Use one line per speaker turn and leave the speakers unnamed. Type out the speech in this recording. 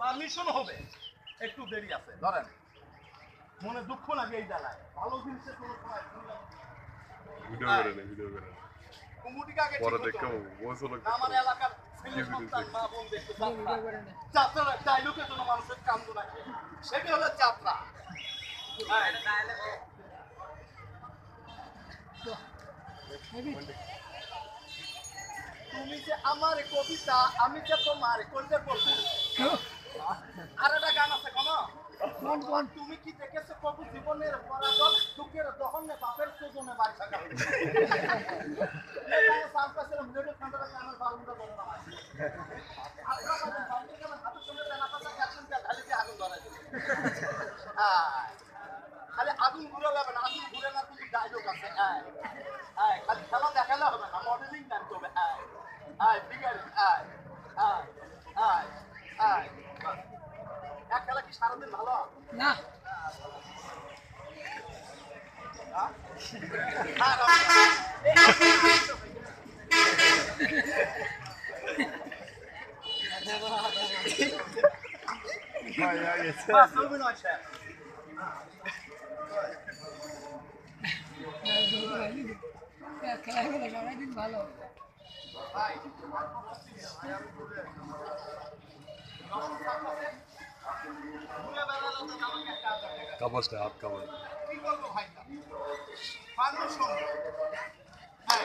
Permission হবে। একটু দেরি আছে ধরেন। মনে দুঃখ লাগে এই জ্বালায়। ভালো জিনিসের কোনো
ভিডিও করে নে ভিডিও করে নে।
কুমুটিকে আগে
পরে দেখো
করতে হবে। আমার এলাকার ছেলে সন্তান মা বোন দেখতে যাত্রা যাত্রার জন্য মানুষের কান্দ লাগে সেটা হলো যাত্রা হ্যাঁ, তুমি যে আমার কবিতা আমি যে তোমার কইতে বলব আর একটা গান আছে কোন তুমি কি দেখেছ কবু জীবনের দুঃখের দহনে বাপের চোদনে বাড়ি থাকা। এখানে সাউন্ড বাউন্ডা বলে না আপনারা বাউন্ডা কেন হাতের সঙ্গে পাতা দিয়ে আগুন। হ্যাঁ। খালি আগুন ঘুরে যাবে না আগুন ঘুরে না তুমি ডায়লগ আছে। হ্যাঁ হ্যাঁ খালি খেলা দেখালে হবে না মডেলিং জানতে হবে। হ্যাঁ হ্যাঁ আছে হ্যাঁ হ্যাঁ হ্যাঁ হ্যাঁ বাস। এক খেলা কি সারাদিন ভালো
না
হ্যাঁ? হ্যাঁ, রাখো। বাস, অভিনয় শেষ।
খেলা খেলা সারাদিন ভালো
ভাই, একটা আদর দেবে।
কাবাসটা হাত কাবাস
কি করব ভাই পারমিশন হ্যাঁ